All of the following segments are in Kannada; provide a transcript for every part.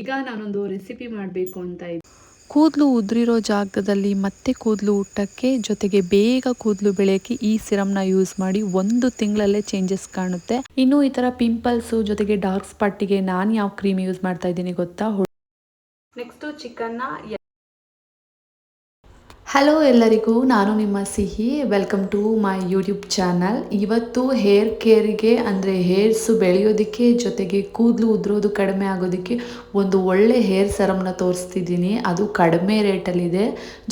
ಈಗ ನಾನೊಂದು ರೆಸಿಪಿ ಮಾಡಬೇಕು ಅಂತ ಇದ್ದೆ ಕೂದಲು ಉದುರಿರೋ ಜಾಗದಲ್ಲಿ ಮತ್ತೆ ಕೂದಲು ಊಟಕ್ಕೆ ಜೊತೆಗೆ ಬೇಗ ಕೂದಲು ಬೆಳೆಯೋಕ್ಕೆ ಈ ಸಿರಮ್ನ ಯೂಸ್ ಮಾಡಿ ಒಂದು ತಿಂಗಳಲ್ಲೇ ಚೇಂಜಸ್ ಕಾಣುತ್ತೆ. ಇನ್ನು ಈ ಥರ ಪಿಂಪಲ್ಸು ಜೊತೆಗೆ ಡಾರ್ಕ್ ಸ್ಪಾಟಿಗೆ ನಾನು ಯಾವ ಕ್ರೀಮ್ ಯೂಸ್ ಮಾಡ್ತಾ ಇದ್ದೀನಿ ಗೊತ್ತಾ? ನೆಕ್ಸ್ಟು ಚಿಕನ್ನ ಹಲೋ ಎಲ್ಲರಿಗೂ, ನಾನು ನಿಮ್ಮ ಸಿಹಿ. Welcome to my YouTube channel ಇವತ್ತು ಹೇರ್ ಕೇರಿಗೆ ಅಂದರೆ ಹೇರ್ಸು ಬೆಳೆಯೋದಕ್ಕೆ, ಜೊತೆಗೆ ಕೂದಲು ಉದುರೋದು ಕಡಿಮೆ ಆಗೋದಕ್ಕೆ ಒಂದು ಒಳ್ಳೆ ಹೇರ್ ಸರಮ್ನ ತೋರಿಸ್ತಿದ್ದೀನಿ. ಅದು ಕಡಿಮೆ ರೇಟಲ್ಲಿದೆ.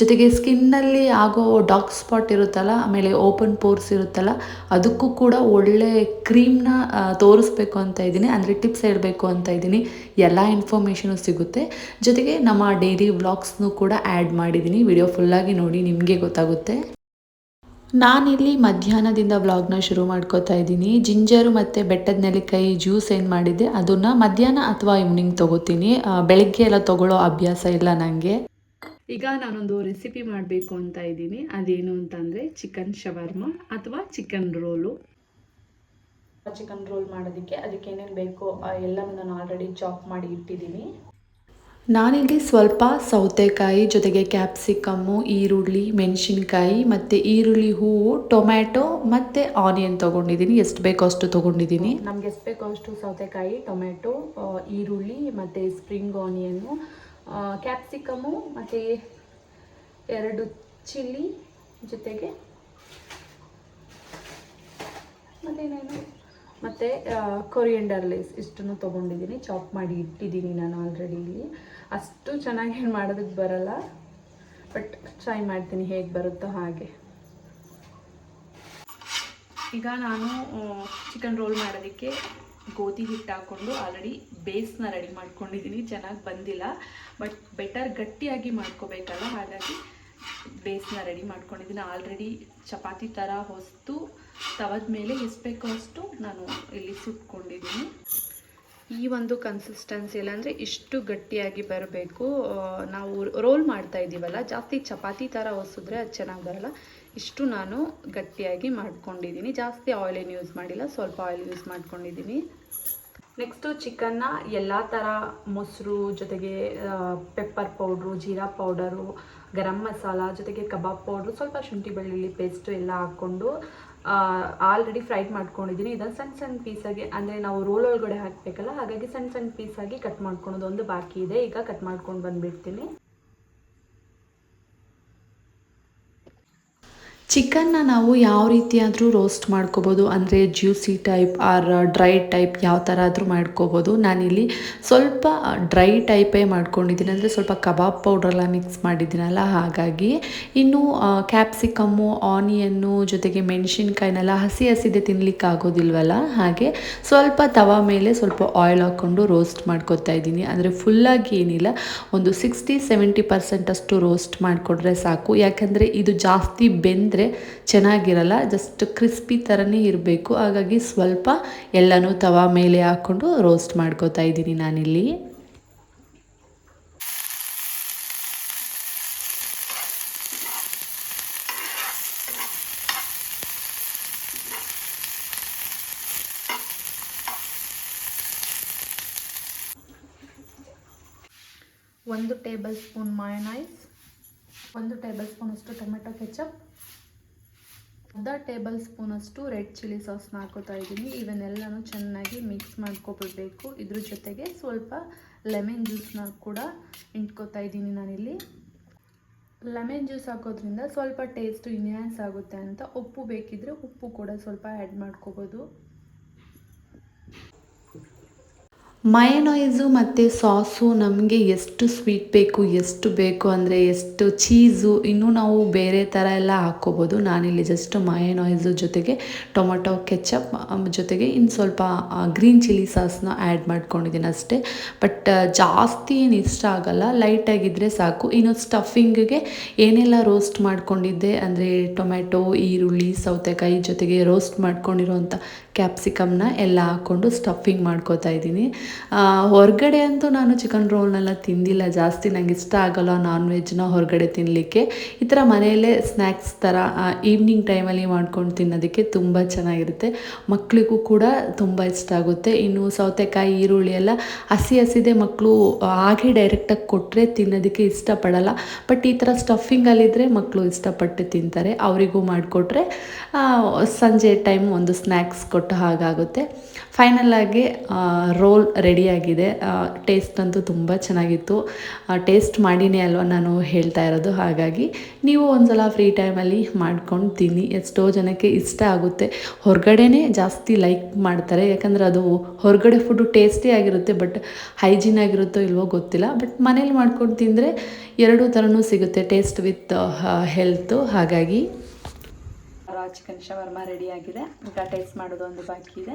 ಜೊತೆಗೆ ಸ್ಕಿನ್ನಲ್ಲಿ ಆಗೋ ಡಾರ್ಕ್ ಸ್ಪಾಟ್ ಇರುತ್ತಲ್ಲ, ಆಮೇಲೆ ಓಪನ್ ಪೋರ್ಸ್ ಇರುತ್ತಲ್ಲ, ಅದಕ್ಕೂ ಕೂಡ ಒಳ್ಳೆ ಕ್ರೀಮ್ನ ತೋರಿಸ್ಬೇಕು ಅಂತ ಇದ್ದೀನಿ. ಅಂದರೆ ಟಿಪ್ಸ್ ಹೇಳಬೇಕು ಅಂತ ಇದ್ದೀನಿ. ಎಲ್ಲ ಇನ್ಫಾರ್ಮೇಷನು ಸಿಗುತ್ತೆ. ಜೊತೆಗೆ ನಮ್ಮ ಡೈಲಿ ವ್ಲಾಗ್ಸ್ನು ಕೂಡ ಆ್ಯಡ್ ಮಾಡಿದ್ದೀನಿ. ವಿಡಿಯೋ ಫುಲ್ಲಾಗಿ ನೋಡಿ ನಿಮಗೆ ಗೊತ್ತಾಗುತ್ತೆ. ನಾನಿಲ್ಲಿ ಮಧ್ಯಾಹ್ನದಿಂದ ವ್ಲಾಗ್ನ ಶುರು ಮಾಡ್ಕೋತಾ ಇದ್ದೀನಿ. ಜಿಂಜರು ಮತ್ತು ಬೆಟ್ಟದ ನೆಲ್ಲಿಕಾಯಿ ಜ್ಯೂಸ್ ಏನು ಮಾಡಿದ್ದೆ ಅದನ್ನು ಮಧ್ಯಾಹ್ನ ಅಥವಾ ಈವ್ನಿಂಗ್ ತೊಗೋತೀನಿ. ಬೆಳಗ್ಗೆ ಎಲ್ಲ ತೊಗೊಳ್ಳೋ ಅಭ್ಯಾಸ ಇಲ್ಲ ನನಗೆ ಈಗ ನಾನೊಂದು ರೆಸಿಪಿ ಮಾಡಬೇಕು ಅಂತ ಇದ್ದೀನಿ. ಅದೇನು ಅಂತಂದರೆ ಚಿಕನ್ ಶವರ್ಮ ಅಥವಾ ಚಿಕನ್ ರೋಲು ಚಿಕನ್ ರೋಲ್ ಮಾಡೋದಕ್ಕೆ ಅದಕ್ಕೆ ಏನೇನು ಬೇಕೋ ಎಲ್ಲವನ್ನು ನಾನು ಆಲ್ರೆಡಿ ಚಾಪ್ ಮಾಡಿ ಇಟ್ಟಿದ್ದೀನಿ. ನಾನಿಲ್ಲಿ ಸ್ವಲ್ಪ ಸೌತೆಕಾಯಿ ಜೊತೆಗೆ ಕ್ಯಾಪ್ಸಿಕಮ್ಮು, ಈರುಳ್ಳಿ, ಮೆಣಸಿನ್ಕಾಯಿ ಮತ್ತು ಈರುಳ್ಳಿ ಹೂವು, ಟೊಮ್ಯಾಟೊ ಮತ್ತು ಆನಿಯನ್ ತೊಗೊಂಡಿದ್ದೀನಿ. ಎಷ್ಟು ಬೇಕೋ ಅಷ್ಟು ತೊಗೊಂಡಿದ್ದೀನಿ. ನಮ್ಗೆ ಎಷ್ಟು ಬೇಕೋ ಅಷ್ಟು ಸೌತೆಕಾಯಿ, ಟೊಮ್ಯಾಟೊ ಈರುಳ್ಳಿ ಮತ್ತು ಸ್ಪ್ರಿಂಗ್ ಆನಿಯನ್ನು ಕ್ಯಾಪ್ಸಿಕಮ್ಮು ಮತ್ತು ಎರಡು ಚಿಲ್ಲಿ ಜೊತೆಗೆ ಮತ್ತೇನೇನು ಮತ್ತು ಕೊರಿಯಂಡರ್ ಲೇಸ್ ಇಷ್ಟನ್ನು ತೊಗೊಂಡಿದ್ದೀನಿ. ಚಾಪ್ ಮಾಡಿ ಇಟ್ಟಿದ್ದೀನಿ ನಾನು ಆಲ್ರೆಡಿ ಇಲ್ಲಿ. ಅಷ್ಟು ಚೆನ್ನಾಗಿ ಏನು ಮಾಡೋದಕ್ಕೆ ಬರಲ್ಲ. ಬಟ್ ಟ್ರೈ ಮಾಡ್ತೀನಿ ಹೇಗೆ ಬರುತ್ತೋ ಹಾಗೆ. ಈಗ ನಾನು ಚಿಕನ್ ರೋಲ್ ಮಾಡೋದಕ್ಕೆ ಗೋಧಿ ಹಿಟ್ಟು ಹಾಕ್ಕೊಂಡು ಆಲ್ರೆಡಿ ಬೇಸ್ನ ರೆಡಿ ಮಾಡ್ಕೊಂಡಿದ್ದೀನಿ ಚೆನ್ನಾಗಿ ಬಂದಿಲ್ಲ. ಬಟ್ ಬೆಟರ್ ಗಟ್ಟಿಯಾಗಿ ಮಾಡ್ಕೋಬೇಕಲ್ಲ, ಹಾಗಾಗಿ ಬೇಸ್ನ ರೆಡಿ ಮಾಡ್ಕೊಂಡಿದ್ದೀನಿ ಆಲ್ರೆಡಿ ಚಪಾತಿ ಥರ ಹೊಸ್ತು ತವದ ಮೇಲೆ ಎಷ್ಟು ಅಷ್ಟು ನಾನು ಇಲ್ಲಿ ಸುಟ್ಕೊಂಡಿದ್ದೀನಿ ಈ ಒಂದು ಕನ್ಸಿಸ್ಟೆನ್ಸಿ ಅಂದರೆ ಇಷ್ಟು ಗಟ್ಟಿಯಾಗಿ ಬರಬೇಕು. ನಾವು ರೋಲ್ ಮಾಡ್ತಾ ಇದ್ದೀವಲ್ಲ ಜಾಸ್ತಿ ಚಪಾತಿ ಥರ ಒಸಿದ್ರೆ ಅದು ಚೆನ್ನಾಗಿ ಬರಲ್ಲ. ಇಷ್ಟು ನಾನು ಗಟ್ಟಿಯಾಗಿ ಮಾಡ್ಕೊಂಡಿದ್ದೀನಿ. ಜಾಸ್ತಿ ಆಯಿಲ್ ಏನು ಯೂಸ್ ಮಾಡಿಲ್ಲ, ಸ್ವಲ್ಪ ಆಯಿಲ್ ಯೂಸ್ ಮಾಡ್ಕೊಂಡಿದ್ದೀನಿ. ನೆಕ್ಸ್ಟು ಚಿಕನ್ನ ಎಲ್ಲ ಥರ ಮೊಸರು, ಜೊತೆಗೆ pepper powder jeera powder garam masala, ಜೊತೆಗೆ ಕಬಾಬ್ ಪೌಡ್ರು ಸ್ವಲ್ಪ ಶುಂಠಿ ಬೆಳ್ಳುಳ್ಳಿ ಪೇಸ್ಟು ಎಲ್ಲ ಹಾಕ್ಕೊಂಡು ಆಲ್ರೆಡಿ ಫ್ರೈಡ್ ಮಾಡ್ಕೊಂಡಿದ್ದೀನಿ ಇದನ್ನು ಸಣ್ಣ ಸಣ್ಣ ಪೀಸಾಗಿ ಅಂದರೆ ನಾವು ರೋಲ್ ಒಳಗಡೆ ಹಾಕಬೇಕಲ್ಲ, ಹಾಗಾಗಿ ಸಣ್ಣ ಸಣ್ಣ ಪೀಸಾಗಿ ಕಟ್ ಮಾಡ್ಕೊಳೋದು ಒಂದು ಬಾಕಿ ಇದೆ. ಈಗ ಕಟ್ ಮಾಡ್ಕೊಂಡು ಬಂದುಬಿಡ್ತೀನಿ. ಚಿಕನ್ನ ನಾವು ಯಾವ ರೀತಿಯಾದರೂ ರೋಸ್ಟ್ ಮಾಡ್ಕೋಬೋದು, ಅಂದರೆ juicy type or dry type ಯಾವ ಥರ ಆದರೂ ಮಾಡ್ಕೋಬೋದು. ನಾನಿಲ್ಲಿ ಸ್ವಲ್ಪ ಡ್ರೈ ಟೈಪೇ ಮಾಡ್ಕೊಂಡಿದ್ದೀನಿ. ಅಂದರೆ ಸ್ವಲ್ಪ ಕಬಾಬ್ ಪೌಡ್ರೆಲ್ಲ ಮಿಕ್ಸ್ ಮಾಡಿದ್ದೀನಲ್ಲ, ಹಾಗಾಗಿ ಇನ್ನು ಕ್ಯಾಪ್ಸಿಕಮ್ಮು ಆನಿಯನ್ನು ಜೊತೆಗೆ ಮೆಣಸಿನ್ಕಾಯಿನೆಲ್ಲ ಹಸಿ ಹಸಿದೆ ತಿನ್ಲಿಕ್ಕೆ ಆಗೋದಿಲ್ವಲ್ಲ, ಹಾಗೆ ಸ್ವಲ್ಪ ತವ ಮೇಲೆ ಸ್ವಲ್ಪ ಆಯಿಲ್ ಹಾಕ್ಕೊಂಡು ರೋಸ್ಟ್ ಮಾಡ್ಕೊತಾ ಇದ್ದೀನಿ. ಅಂದರೆ ಫುಲ್ಲಾಗಿ ಏನಿಲ್ಲ, ಒಂದು ಸಿಕ್ಸ್ಟಿ ಸೆವೆಂಟಿ ಪರ್ಸೆಂಟ್ ಅಷ್ಟು ರೋಸ್ಟ್ ಮಾಡಿಕೊಂಡ್ರೆ ಸಾಕು. ಯಾಕಂದರೆ ಇದು ಜಾಸ್ತಿ ಬೆಂದರೆ ಚೆನ್ನಾಗಿರಲ್ಲ ಜಸ್ಟ್ ಕ್ರಿಸ್ಪಿ ಥರನೇ ಇರಬೇಕು. ಹಾಗಾಗಿ ಸ್ವಲ್ಪ ಎಲ್ಲನೂ ತವಾ ಮೇಲೆ ಹಾಕ್ಕೊಂಡು ರೋಸ್ಟ್ ಮಾಡ್ಕೋತಾ ಇದ್ದೀನಿ ನಾನಿಲ್ಲಿ. ಒಂದು ಟೇಬಲ್ ಸ್ಪೂನ್ ಮಾಯನೈಸ್ ಒಂದು ಟೇಬಲ್ ಸ್ಪೂನಷ್ಟು ಟೊಮೆಟೊ ಕೆಚಪ್ ಅರ್ಧ ಟೇಬಲ್ ಸ್ಪೂನ್ ಅಷ್ಟು ರೆಡ್ ಚಿಲ್ಲಿ ಸಾಸ್ನ ಹಾಕೋತಾ ಇದ್ದೀನಿ. ಇವನ್ನೆಲ್ಲನೂ ಚೆನ್ನಾಗಿ ಮಿಕ್ಸ್ ಮಾಡ್ಕೊಬಿಡ್ಬೇಕು. ಇದ್ರ ಜೊತೆಗೆ ಸ್ವಲ್ಪ ಲೆಮನ್ ಜ್ಯೂಸ್ನ ಕೂಡ ಇಂಟ್ಕೋತಾ ಇದ್ದೀನಿ ನಾನಿಲ್ಲಿ. ಲೆಮನ್ ಜ್ಯೂಸ್ ಹಾಕೋದ್ರಿಂದ ಸ್ವಲ್ಪ ಟೇಸ್ಟು ಇನ್ಹ್ಯಾನ್ಸ್ ಆಗುತ್ತೆ ಅಂತ ಉಪ್ಪು ಬೇಕಿದ್ದರೆ ಉಪ್ಪು ಕೂಡ ಸ್ವಲ್ಪ ಆ್ಯಡ್ ಮಾಡ್ಕೋಬೋದು. ಮಯನೈಸು ಮತ್ತು ಸಾಸು ನಮಗೆ ಎಷ್ಟು ಸ್ವೀಟ್ ಬೇಕು, ಎಷ್ಟು ಬೇಕು ಅಂದರೆ ಎಷ್ಟು ಚೀಸು, ಇನ್ನೂ ನಾವು ಬೇರೆ ಥರ ಎಲ್ಲ ಹಾಕ್ಕೋಬೋದು. ನಾನಿಲ್ಲಿ ಜಸ್ಟ್ ಮಯನೈಸು ಜೊತೆಗೆ ಟೊಮೊಟೊ, ಕೆಚಪ್ ಜೊತೆಗೆ ಇನ್ನು ಸ್ವಲ್ಪ ಗ್ರೀನ್ ಚಿಲ್ಲಿ ಸಾಸ್ನ ಆ್ಯಡ್ ಮಾಡ್ಕೊಂಡಿದ್ದೀನಿ ಅಷ್ಟೇ. ಬಟ್ ಜಾಸ್ತಿ ಏನು ಇಷ್ಟ ಆಗಲ್ಲ. ಲೈಟಾಗಿದ್ದರೆ ಸಾಕು. ಇನ್ನು ಸ್ಟಫಿಂಗಿಗೆ ಏನೆಲ್ಲ ರೋಸ್ಟ್ ಮಾಡ್ಕೊಂಡಿದ್ದೆ ಅಂದರೆ ಟೊಮೆಟೊ, ಈರುಳ್ಳಿ, ಸೌತೆಕಾಯಿ ಜೊತೆಗೆ ರೋಸ್ಟ್ ಮಾಡ್ಕೊಂಡಿರೋಂಥ ಕ್ಯಾಪ್ಸಿಕಮ್ನ ಎಲ್ಲ ಹಾಕ್ಕೊಂಡು ಸ್ಟಫಿಂಗ್ ಮಾಡ್ಕೋತಾ ಇದ್ದೀನಿ. ಹೊರಗಡೆ ಅಂತೂ ನಾನು ಚಿಕನ್ ರೋಲ್ನೆಲ್ಲ ತಿಂದಿಲ್ಲ, ಜಾಸ್ತಿ ನಂಗೆ ಇಷ್ಟ ಆಗಲ್ಲ ನಾನ್ ವೆಜ್ನ ಹೊರಗಡೆ ತಿನ್ನಲಿಕ್ಕೆ ಈ ಥರ ಮನೆಯಲ್ಲೇ ಸ್ನ್ಯಾಕ್ಸ್ ಥರ ಈವ್ನಿಂಗ್ ಟೈಮಲ್ಲಿ ಮಾಡ್ಕೊಂಡು ತಿನ್ನೋದಕ್ಕೆ ತುಂಬ ಚೆನ್ನಾಗಿರುತ್ತೆ. ಮಕ್ಕಳಿಗೂ ಕೂಡ ತುಂಬ ಇಷ್ಟ ಆಗುತ್ತೆ. ಇನ್ನು ಸೌತೆಕಾಯಿ, ಈರುಳ್ಳಿ ಎಲ್ಲ ಹಸಿ ಹಸಿದೆ ಮಕ್ಕಳು ಹಾಗೆ ಡೈರೆಕ್ಟಾಗಿ ಕೊಟ್ಟರೆ ತಿನ್ನೋದಕ್ಕೆ ಇಷ್ಟಪಡಲ್ಲ. ಬಟ್ ಈ ಥರ ಸ್ಟಫಿಂಗಲ್ಲಿದ್ದರೆ ಮಕ್ಕಳು ಇಷ್ಟಪಟ್ಟು ತಿಂತಾರೆ. ಅವರಿಗೂ ಮಾಡಿಕೊಟ್ರೆ ಸಂಜೆ ಟೈಮ್ ಒಂದು ಸ್ನ್ಯಾಕ್ಸ್ ಕೊಟ್ಟ ಹಾಗಾಗುತ್ತೆ. ಫೈನಲ್ ಆಗಿ ರೋಲ್ ರೆಡಿಯಾಗಿದೆ ಟೇಸ್ಟ್ ಅಂತೂ ತುಂಬ ಚೆನ್ನಾಗಿತ್ತು. ಟೇಸ್ಟ್ ಮಾಡಿನೇ ಅಲ್ವಾ ನಾನು ಹೇಳ್ತಾ ಇರೋದು? ಹಾಗಾಗಿ ನೀವು ಒಂದ್ಸಲ ಫ್ರೀ ಟೈಮಲ್ಲಿ ಮಾಡ್ಕೊಂಡು ತಿನ್ನಿ ಎಷ್ಟೋ ಜನಕ್ಕೆ ಇಷ್ಟ ಆಗುತ್ತೆ. ಹೊರಗಡೆನೇ ಜಾಸ್ತಿ ಲೈಕ್ ಮಾಡ್ತಾರೆ. ಯಾಕಂದರೆ ಅದು ಹೊರಗಡೆ ಫುಡ್ಡು ಟೇಸ್ಟಿ ಆಗಿರುತ್ತೆ ಬಟ್ ಹೈಜೀನ್ ಆಗಿರುತ್ತೋ ಇಲ್ವೋ ಗೊತ್ತಿಲ್ಲ. ಬಟ್ ಮನೇಲಿ ಮಾಡ್ಕೊಂಡು ತಿಂದರೆ ಎರಡೂ ಥರನೂ ಸಿಗುತ್ತೆ ಟೇಸ್ಟ್ ವಿತ್ ಹೆಲ್ತು ಹಾಗಾಗಿ ಚಿಕನ್ ಶವರ್ಮ ರೆಡಿ ಆಗಿದೆ. ಈಗ ಟೇಸ್ಟ್ ಮಾಡೋದು ಒಂದು ಬಾಕಿ ಇದೆ.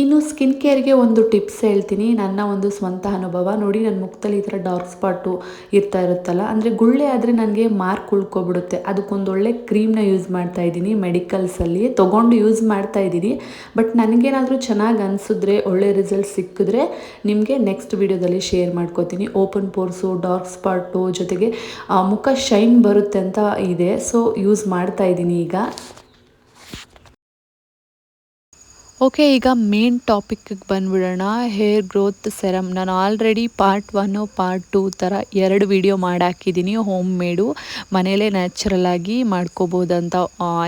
ಇನ್ನು ಸ್ಕಿನ್ ಕೇರ್ಗೆ ಒಂದು ಟಿಪ್ಸ್ ಹೇಳ್ತೀನಿ. ನನ್ನ ಒಂದು ಸ್ವಂತ ಅನುಭವ. ನೋಡಿ ನನ್ನ ಮುಖದಲ್ಲಿ ಈ ಥರ ಡಾರ್ಕ್ ಸ್ಪಾಟು ಇರ್ತಾ ಇರುತ್ತಲ್ಲ, ಅಂದರೆ ಗುಳ್ಳೆ ಆದರೆ ನನಗೆ ಮಾರ್ಕ್ ಉಳ್ಕೊಬಿಡುತ್ತೆ. ಅದಕ್ಕೊಂದು ಒಳ್ಳೆ ಕ್ರೀಮ್ನ ಯೂಸ್ ಮಾಡ್ತಾ ಇದ್ದೀನಿ ಮೆಡಿಕಲ್ಸಲ್ಲಿ. ತೊಗೊಂಡು ಯೂಸ್ ಮಾಡ್ತಾ ಇದ್ದೀನಿ. ಬಟ್ ನನಗೇನಾದರೂ ಚೆನ್ನಾಗಿ ಅನಿಸಿದ್ರೆ, ಒಳ್ಳೆ ರಿಸಲ್ಟ್ ಸಿಕ್ಕಿದ್ರೆ ನಿಮಗೆ ನೆಕ್ಸ್ಟ್ ವಿಡಿಯೋದಲ್ಲಿ ಶೇರ್ ಮಾಡ್ಕೋತೀನಿ. ಓಪನ್ ಪೋರ್ಸು, ಡಾರ್ಕ್ ಸ್ಪಾಟು ಜೊತೆಗೆ ಮುಖ ಶೈನ್ ಬರುತ್ತೆ ಅಂತ ಇದೆ. ಸೊ, ಯೂಸ್ ಮಾಡ್ತಾ ಇದ್ದೀನಿ ಈಗ. ಓಕೆ ಈಗ ಮೇನ್ ಟಾಪಿಕ್ಗೆ ಬಂದ್ಬಿಡೋಣ. ಹೇರ್ ಗ್ರೋತ್ ಸೆರಮ್ ನಾನು already part one part two ಥರ ಎರಡು ವಿಡಿಯೋ ಮಾಡಾಕಿದ್ದೀನಿ ಹೋಮ್ ಮೇಡು ಮನೇಲೇ ನ್ಯಾಚುರಲ್ ಆಗಿ ಮಾಡ್ಕೋಬೋದಂತ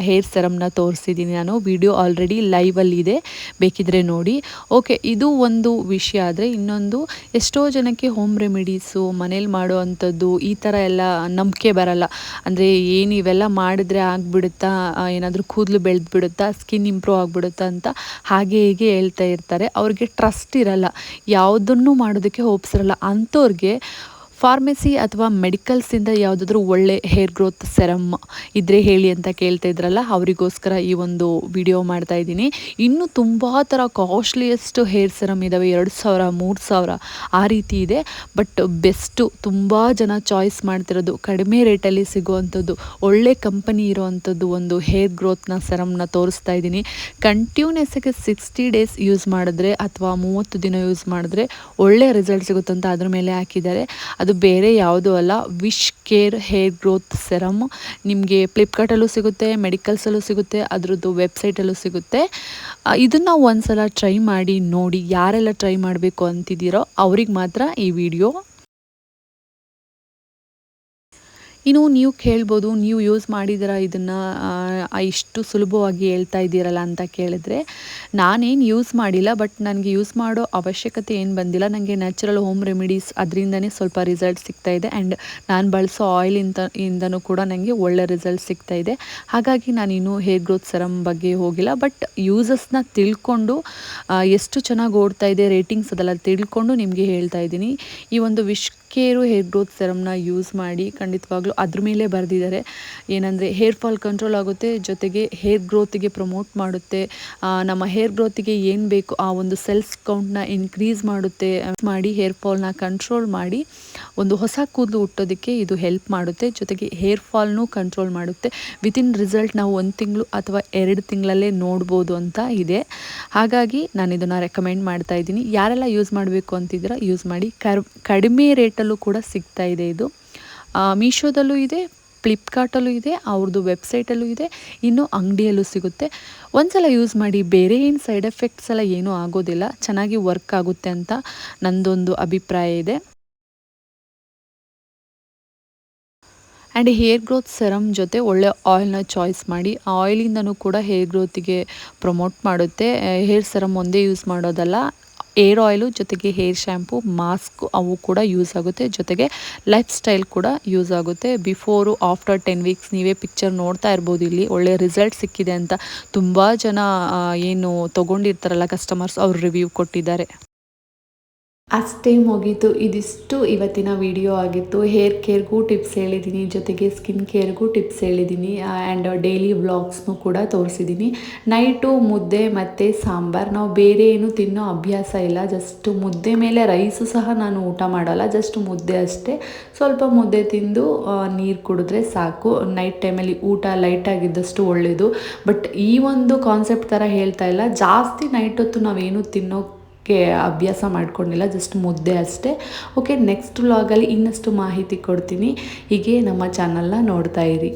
ಹೇರ್ ಸೆರಮ್ನ ತೋರಿಸಿದ್ದೀನಿ ನಾನು. ವಿಡಿಯೋ ಆಲ್ರೆಡಿ ಲೈವಲ್ಲಿದೆ ಬೇಕಿದ್ರೆ ನೋಡಿ. ಓಕೆ ಇದು ಒಂದು ವಿಷಯ. ಆದರೆ ಇನ್ನೊಂದು, ಎಷ್ಟೋ ಜನಕ್ಕೆ ಹೋಮ್ ರೆಮಿಡೀಸು ಮನೇಲಿ ಮಾಡೋ ಅಂಥದ್ದು ಈ ಥರ ಎಲ್ಲ ನಂಬಿಕೆ ಬರಲ್ಲ. ಅಂದರೆ ಏನು ಇವೆಲ್ಲ ಮಾಡಿದ್ರೆ ಆಗಿಬಿಡುತ್ತಾ, ಏನಾದರೂ ಕೂದಲು ಬೆಳೆದ್ಬಿಡುತ್ತಾ ಸ್ಕಿನ್ ಇಂಪ್ರೂವ್ ಆಗಿಬಿಡುತ್ತಾ ಅಂತ ಹಾಗೆ ಹೀಗೆ ಹೇಳ್ತಾ ಇರ್ತಾರೆ. ಅವ್ರಿಗೆ ಟ್ರಸ್ಟ್ ಇರಲ್ಲ. ಯಾವುದನ್ನು ಮಾಡೋದಕ್ಕೆ ಹೋಪ್ಸಿರಲ್ಲ ಅಂಥವ್ರಿಗೆ ಫಾರ್ಮೆಸಿ ಅಥವಾ ಮೆಡಿಕಲ್ಸಿಂದ ಯಾವುದಾದ್ರೂ ಒಳ್ಳೆ ಹೇರ್ ಗ್ರೋತ್ ಸೆರಮ್ ಇದ್ದರೆ ಹೇಳಿ ಅಂತ ಕೇಳ್ತಾ ಇದ್ರಲ್ಲ, ಅವರಿಗೋಸ್ಕರ ಈ ಒಂದು ವಿಡಿಯೋ ಮಾಡ್ತಾ ಇದ್ದೀನಿ. ಇನ್ನೂ ತುಂಬ ಥರ ಕಾಸ್ಟ್ಲಿಯೆಸ್ಟ್ ಹೇರ್ ಸೆರಮ್ ಇದ್ದಾವೆ ಎರಡು ಸಾವಿರ, ಮೂರು ಸಾವಿರ, ಆ ರೀತಿ ಇದೆ. ಬಟ್ ಬೆಸ್ಟು ತುಂಬ ಜನ ಚಾಯ್ಸ್ ಮಾಡ್ತಿರೋದು, ಕಡಿಮೆ ರೇಟಲ್ಲಿ ಸಿಗುವಂಥದ್ದು, ಒಳ್ಳೆ ಕಂಪನಿ ಇರುವಂಥದ್ದು ಒಂದು ಹೇರ್ ಗ್ರೋತ್ನ ಸೆರಮ್ನ ತೋರಿಸ್ತಾ ಇದ್ದೀನಿ. ಕಂಟಿನ್ಯೂನೆಸ್ಸಾಗಿ ಸಿಕ್ಸ್ಟಿ ಡೇಸ್ ಯೂಸ್ ಮಾಡಿದ್ರೆ ಅಥವಾ ಮೂವತ್ತು ದಿನ ಯೂಸ್ ಮಾಡಿದ್ರೆ ಒಳ್ಳೆ ರಿಸಲ್ಟ್ ಸಿಗುತ್ತಂತ ಅದ್ರ ಮೇಲೆ ಹಾಕಿದ್ದಾರೆ. ಅದು ಬೇರೆ ಯಾವುದೂ ಅಲ್ಲ. Wish care hair growth serum ನಿಮಗೆ ಫ್ಲಿಪ್ಕಾರ್ಟಲ್ಲೂ ಸಿಗುತ್ತೆ ಮೆಡಿಕಲ್ಸಲ್ಲೂ ಸಿಗುತ್ತೆ, ಅದರದ್ದು ವೆಬ್ಸೈಟಲ್ಲೂ ಸಿಗುತ್ತೆ. ಇದನ್ನು ಒಂದು ಸಲ ಟ್ರೈ ಮಾಡಿ ನೋಡಿ, ಯಾರೆಲ್ಲ ಟ್ರೈ ಮಾಡಬೇಕು ಅಂತಿದ್ದೀರೋ ಅವ್ರಿಗೆ ಮಾತ್ರ ಈ ವಿಡಿಯೋ ಇನ್ನು ನೀವು ಕೇಳ್ಬೋದು, ನೀವು ಯೂಸ್ ಮಾಡಿದಿರ ಇದನ್ನು ಇಷ್ಟು ಸುಲಭವಾಗಿ ಹೇಳ್ತಾ ಇದ್ದೀರಲ್ಲ ಅಂತ ಕೇಳಿದ್ರೆ, ನಾನೇನು ಯೂಸ್ ಮಾಡಿಲ್ಲ ಬಟ್ ನನಗೆ ಯೂಸ್ ಮಾಡೋ ಅವಶ್ಯಕತೆ ಏನು ಬಂದಿಲ್ಲ. ನನಗೆ ನ್ಯಾಚುರಲ್ ಹೋಮ್ ರೆಮಿಡೀಸ್ ಅದರಿಂದನೇ ಸ್ವಲ್ಪ ರಿಸಲ್ಟ್ ಸಿಗ್ತಾ ಇದೆ ಆ್ಯಂಡ್ ನಾನು ಬಳಸೋ ಆಯಿಲಿಂದ ಇಂದನೂ ಕೂಡ ನನಗೆ ಒಳ್ಳೆ ರಿಸಲ್ಟ್ ಸಿಗ್ತಾ ಇದೆ. ಹಾಗಾಗಿ ನಾನಿನ್ನೂ ಹೇರ್ ಗ್ರೋತ್ ಸರಮ್ ಬಗ್ಗೆ ಹೋಗಿಲ್ಲ ಬಟ್ ಯೂಸಸ್ನ ತಿಳ್ಕೊಂಡು ಎಷ್ಟು ಚೆನ್ನಾಗಿ ಓಡ್ತಾ ಇದೆ ರೇಟಿಂಗ್ಸ್ ಅದೆಲ್ಲ ತಿಳ್ಕೊಂಡು ನಿಮಗೆ ಹೇಳ್ತಾ ಇದ್ದೀನಿ. ಈ ಒಂದು ವಿಶ್ ಕೇರು ಹೇರ್ ಗ್ರೋತ್ ಸೆರಮ್ನ ಯೂಸ್ ಮಾಡಿ ಖಂಡಿತವಾಗ್ಲೂ ಅದ್ರ ಮೇಲೆ ಬರೆದಿದ್ದಾರೆ. ಏನಂದರೆ ಹೇರ್ ಫಾಲ್ ಕಂಟ್ರೋಲ್ ಆಗುತ್ತೆ, ಜೊತೆಗೆ ಹೇರ್ ಗ್ರೋತಿಗೆ ಪ್ರಮೋಟ್ ಮಾಡುತ್ತೆ. ನಮ್ಮ ಹೇರ್ ಗ್ರೋತಿಗೆ ಏನು ಬೇಕು ಆ ಒಂದು ಸೆಲ್ಸ್ ಕೌಂಟ್ನ ಇನ್ಕ್ರೀಸ್ ಮಾಡುತ್ತೆ. ಮಾಡಿ ಹೇರ್ ಫಾಲ್ನ ಕಂಟ್ರೋಲ್ ಮಾಡಿ ಒಂದು ಹೊಸ ಕೂದಲು ಹುಟ್ಟೋದಕ್ಕೆ ಇದು ಹೆಲ್ಪ್ ಮಾಡುತ್ತೆ. ಜೊತೆಗೆ ಹೇರ್ ಫಾಲ್ನೂ ಕಂಟ್ರೋಲ್ ಮಾಡುತ್ತೆ. ವಿತಿನ್ ರಿಸಲ್ಟ್ ನಾವು ಒಂದು ತಿಂಗಳು ಅಥವಾ ಎರಡು ತಿಂಗಳಲ್ಲೇ ನೋಡ್ಬೋದು ಅಂತ ಇದೆ. ಹಾಗಾಗಿ ನಾನು ಇದನ್ನು ರೆಕಮೆಂಡ್ ಮಾಡ್ತಾ ಇದ್ದೀನಿ. ಯಾರೆಲ್ಲ ಯೂಸ್ ಮಾಡಬೇಕು ಅಂತಿದ್ದೀರಾ ಯೂಸ್ ಮಾಡಿ. ಕರ್, ಕಡಿಮೆ ರೇಟಲ್ಲೂ ಕೂಡ ಸಿಗ್ತಾ ಇದೆ ಇದು. ಮೀಶೋದಲ್ಲೂ ಇದೆ, ಫ್ಲಿಪ್ಕಾರ್ಟಲ್ಲೂ ಇದೆ ಅವ್ರದ್ದು ವೆಬ್ಸೈಟಲ್ಲೂ ಇದೆ, ಇನ್ನು ಅಂಗಡಿಯಲ್ಲೂ ಸಿಗುತ್ತೆ. ಒಂದ್ಸಲ ಯೂಸ್ ಮಾಡಿ, ಬೇರೆ ಏನು ಸೈಡ್ ಎಫೆಕ್ಟ್ಸ್ ಎಲ್ಲ ಏನೂ ಆಗೋದಿಲ್ಲ, ಚೆನ್ನಾಗಿ ವರ್ಕ್ ಆಗುತ್ತೆ ಅಂತ ನಂದೊಂದು ಅಭಿಪ್ರಾಯ ಇದೆ. ಆ್ಯಂಡ್ ಹೇರ್ ಗ್ರೋತ್ ಸೆರಮ್ ಜೊತೆ ಒಳ್ಳೆ ಆಯಿಲ್ನ ಚಾಯ್ಸ್ ಮಾಡಿ, ಆ ಆಯಿಲಿಂದನೂ ಕೂಡ ಹೇರ್ ಗ್ರೋತಿಗೆ ಪ್ರಮೋಟ್ ಮಾಡುತ್ತೆ. ಹೇರ್ ಸೆರಮ್ ಒಂದೇ ಯೂಸ್ ಮಾಡೋದಲ್ಲ ಏರ್ ಆಯಿಲು, ಜೊತೆಗೆ ಹೇರ್ ಶ್ಯಾಂಪು, ಮಾಸ್ಕ್ ಅವು ಕೂಡ ಯೂಸ್ ಆಗುತ್ತೆ. ಜೊತೆಗೆ ಲೈಫ್ ಸ್ಟೈಲ್ ಕೂಡ ಯೂಸ್ ಆಗುತ್ತೆ. ಬಿಫೋರು, ಆಫ್ಟರ್ ಟೆನ್ ವೀಕ್ಸ್ ನೀವೇ ಪಿಕ್ಚರ್ ನೋಡ್ತಾ ಇರ್ಬೋದು. ಇಲ್ಲಿ ಒಳ್ಳೆ ರಿಸಲ್ಟ್ ಸಿಕ್ಕಿದೆ ಅಂತ ತುಂಬ ಜನ ಏನು ತೊಗೊಂಡಿರ್ತಾರಲ್ಲ ಕಸ್ಟಮರ್ಸ್ ಅವ್ರು ರಿವ್ಯೂ ಕೊಟ್ಟಿದ್ದಾರೆ. ಅಷ್ಟೇ ಮುಗೀತು. ಇದಿಷ್ಟು ಇವತ್ತಿನ ವಿಡಿಯೋ ಆಗಿತ್ತು. ಹೇರ್ ಕೇರ್ಗೂ ಟಿಪ್ಸ್ ಹೇಳಿದ್ದೀನಿ. ಜೊತೆಗೆ ಸ್ಕಿನ್ ಕೇರ್ಗೂ ಟಿಪ್ಸ್ ಹೇಳಿದ್ದೀನಿ. ಆ್ಯಂಡ್ ಡೈಲಿ ವ್ಲಾಗ್ಸ್ನು ಕೂಡ ತೋರಿಸಿದ್ದೀನಿ. ನೈಟು ಮುದ್ದೆ ಮತ್ತು ಸಾಂಬಾರು. ನಾವು ಬೇರೆ ಏನು ತಿನ್ನೋ ಅಭ್ಯಾಸ ಇಲ್ಲ. ಜಸ್ಟ್ ಮುದ್ದೆ ಮೇಲೆ ರೈಸು ಸಹ ನಾನು ಊಟ ಮಾಡಲ್ಲ. ಜಸ್ಟ್ ಮುದ್ದೆ ಅಷ್ಟೇ. ಸ್ವಲ್ಪ ಮುದ್ದೆ ತಿಂದು ನೀರು ಕುಡಿದ್ರೆ ಸಾಕು. ನೈಟ್ ಟೈಮಲ್ಲಿ ಊಟ ಲೈಟಾಗಿದ್ದಷ್ಟು ಒಳ್ಳೆಯದು ಬಟ್ ಈ ಒಂದು ಕಾನ್ಸೆಪ್ಟ್ ಥರ ಹೇಳ್ತಾ ಇಲ್ಲ. ಜಾಸ್ತಿ ನೈಟ್ ಹೊತ್ತು ನಾವೇನು ತಿನ್ನೋಕ್ಕೆ ಅಭ್ಯಾಸ ಮಾಡ್ಕೊಂಡಿಲ್ಲ ಜಸ್ಟ್ ಮುದ್ದೆ ಅಷ್ಟೇ. ಓಕೆ ನೆಕ್ಸ್ಟ್ ವ್ಲಾಗಲ್ಲಿ ಇನ್ನಷ್ಟು ಮಾಹಿತಿ ಕೊಡ್ತೀನಿ. ಹೀಗೆ ನಮ್ಮ ಚಾನಲ್ನ ನೋಡ್ತಾ ಇರಿ.